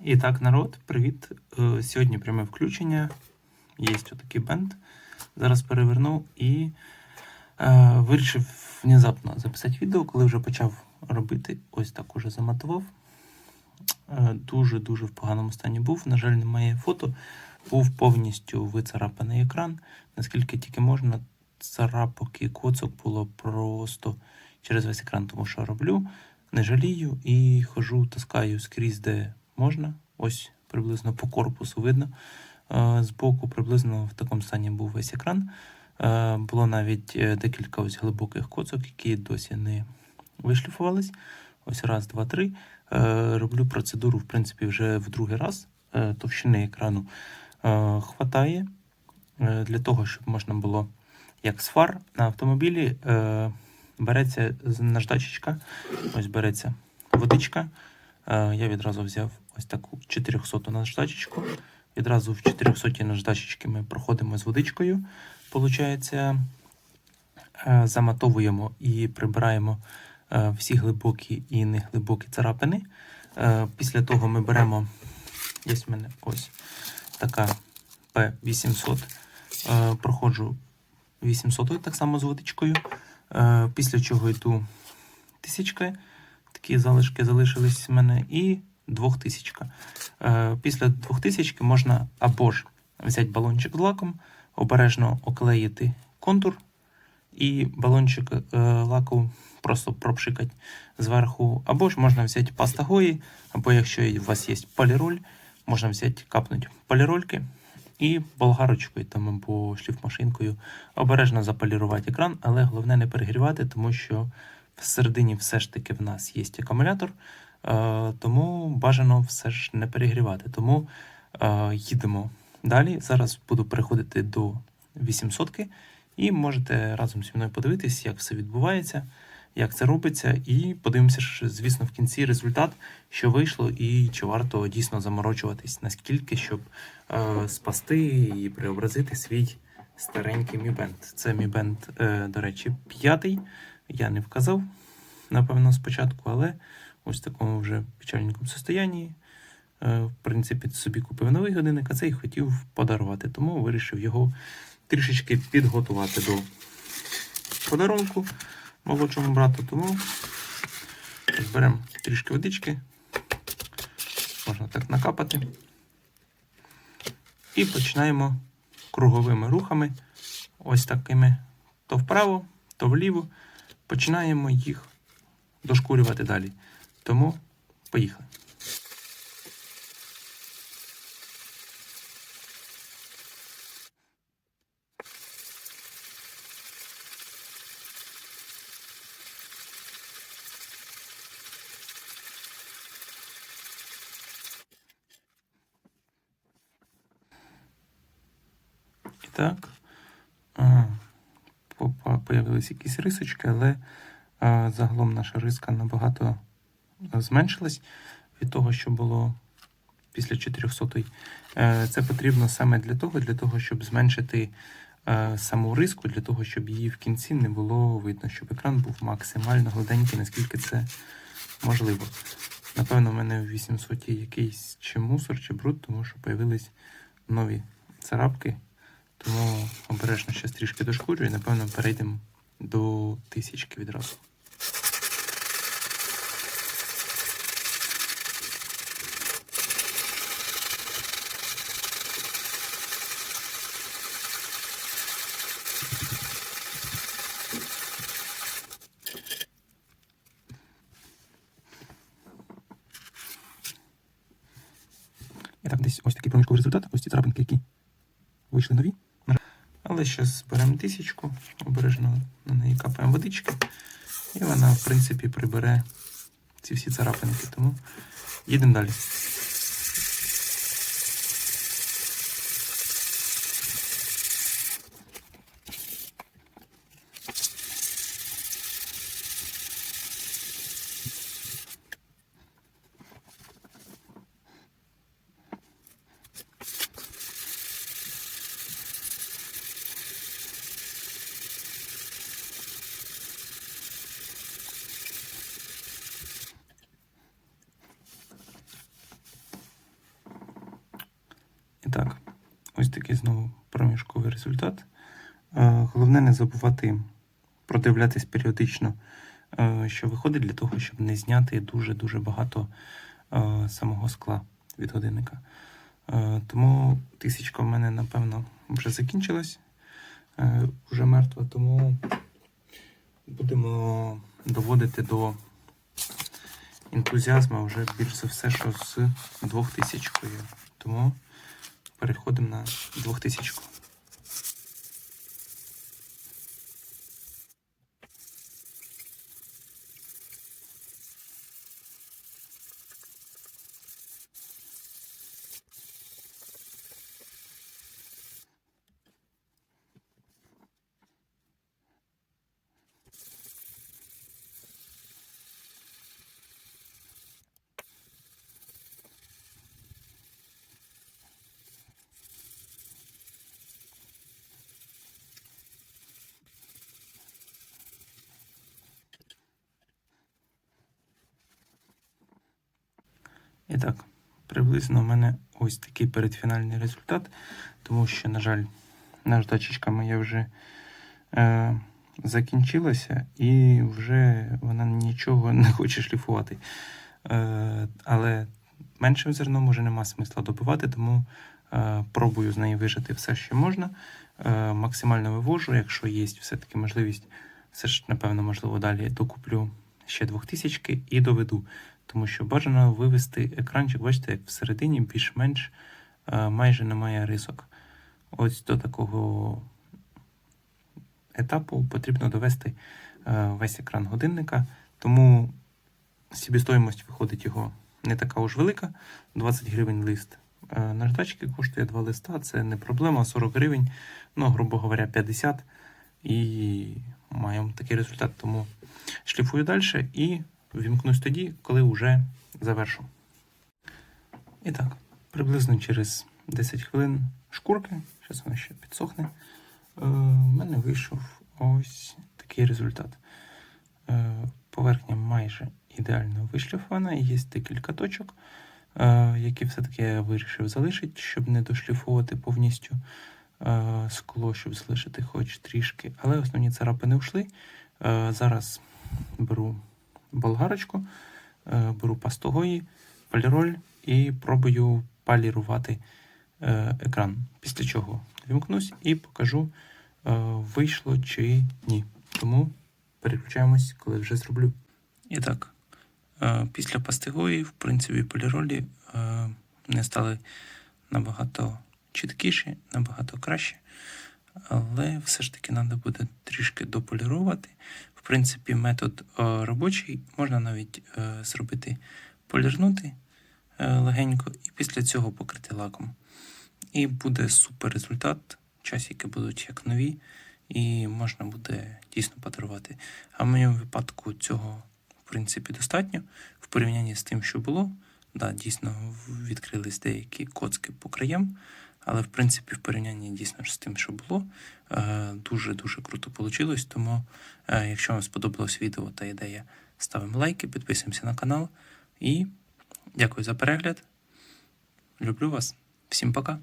І так, народ, привіт. Е, Сьогодні пряме включення. Є отакий бенд. Зараз перевернув і е, вирішив внезапно записати відео, коли вже почав робити. Ось так уже заматував. Е, Дуже-дуже в поганому стані був. На жаль, немає фото. Був повністю вицарапаний екран. Наскільки тільки можна, царапок і коцок було просто через весь екран, тому що роблю. Не жалію і хожу, таскаю скрізь, де можна. Ось приблизно по корпусу видно. Е, Збоку приблизно в такому стані був весь екран. Е, Було навіть е, декілька ось глибоких коцок, які досі не вишліфувались. Ось раз, два, три. Роблю процедуру, в принципі, вже в другий раз. Товщини екрану хватає для того, щоб можна було, як з фар на автомобілі, береться наждачечка, ось береться водичка. Е, Я відразу взяв ось таку 400 наждачечку. Відразу в 400 наждачечки ми проходимо з водичкою. Получається, е, заматовуємо і прибираємо е, всі глибокі і неглибокі царапини. Після того ми беремо, є в мене ось така P800. Е, Проходжу 800 так само з водичкою. Після чого йду тисячки. Такі залишки залишились в мене, і двохтисячка. Е, Після двохтисячки можна або ж взяти балончик з лаком, обережно оклеїти контур, і балончик е, лаку просто пропшикати зверху. Або ж можна взяти паста гої, або якщо у вас є поліроль, можна взяти капнути полірольки і болгарочкою там або шліфмашинкою обережно заполірувати екран, але головне не перегрівати, тому що всередині все ж таки в нас є акумулятор, е, тому бажано все ж не перегрівати. Тому е, їдемо далі. Зараз буду переходити до 800 і можете разом зі мною подивитись, як все відбувається, як це робиться, і подивимося, звісно, в кінці результат, що вийшло, і чи варто дійсно заморочуватись, наскільки, щоб е, спасти і преобразити свій старенький Band. Це Mi Band, до речі, п'ятий. Я не вказав, напевно, спочатку, але ось в такому вже печальненькому состоянні. Е, В принципі, собі купив новий годинник, а цей хотів подарувати, тому вирішив його трішечки підготувати до подарунку молодшому брату. Тому беремо трішки водички, можна так накапати. І починаємо круговими рухами, ось такими то вправо, то вліво. Починаємо їх дошкурювати далі. Тому поїхали. Так. Появились якісь рисочки, але загалом наша риска набагато зменшилась від того, що було після 400 Е, Це потрібно саме для того, для того, щоб зменшити е, саму риску, для того, щоб її в кінці не було видно, щоб екран був максимально гладенький, наскільки це можливо. Напевно, в мене в 800 якийсь чи мусор, чи бруд, тому що появились нові царапки. Тому обережно ще трішки дошкурю і, напевно, перейдемо до тисячки відразу. І так, десь ось такий проміжковий результат. Ось ці царапинки, які вийшли нові. Але зараз зберемо тисячку, обережно на неї капаємо водички, і вона, в принципі, прибере ці всі царапинки. Тому їдемо далі. Такий знову проміжковий результат. Е, Головне не забувати продивлятись періодично, е, що виходить для того, щоб не зняти дуже-дуже багато е, самого скла від годинника. Тому тисячка в мене, напевно, вже закінчилась, вже мертва, тому будемо доводити до ентузіазму вже більш все, що з 2000 Тому переходимо на 2000. І так, приблизно у мене ось такий передфінальний результат, тому що, на жаль, наждачечка моя вже е, закінчилася і вже вона нічого не хоче шліфувати. Е, але меншим зерном вже нема смисла добивати, тому е, пробую з неї вижити все, що можна. Е, максимально вивожу, якщо є все-таки можливість, все ж, напевно, можливо, далі докуплю ще 2000 і доведу. Тому що бажано вивести екранчик, бачите, як всередині більш-менш е, майже немає рисок. Ось до такого етапу потрібно довести е, весь екран годинника. Тому собівартість виходить його не така уж велика. 20 гривень лист е, наждачки коштує 2 листа, це не проблема, 40 гривень, ну, грубо говоря, 50. І маємо такий результат. Тому шліфую далі і вімкнусь тоді, коли вже завершу. І так, приблизно через 10 хвилин шкурки, зараз вона ще підсохне. Е, в мене вийшов ось такий результат. Е, поверхня майже ідеально вишліфована, є декілька точок, е, які все-таки я вирішив залишити, щоб не дошліфовувати повністю скло, щоб залишити хоч трішки. Але основні царапини ушли. Зараз беру болгарочку, е, беру пастогої, поліроль і пробую полірувати е, екран. Після чого вімкнусь і покажу, е, вийшло чи ні. Тому переключаємось, коли вже зроблю. І так, після пастигої, в принципі, поліролі не стали набагато чіткіші, набагато краще. Але все ж таки треба буде трішки дополірувати. В принципі, метод е, робочий, можна навіть е, зробити полірнути е, легенько і після цього покрити лаком. І буде супер результат. Часики будуть як нові, і можна буде дійсно подарувати. А в моєму випадку цього, в принципі, достатньо в порівнянні з тим, що було. Да, дійсно відкрились деякі коцки по краям, але в принципі в порівнянні дійсно ж з тим, що було, дуже-дуже круто вийшло. Тому, е, якщо вам сподобалось відео та ідея, ставимо лайки, підписуємося на канал і дякую за перегляд. Люблю вас. Всім пока.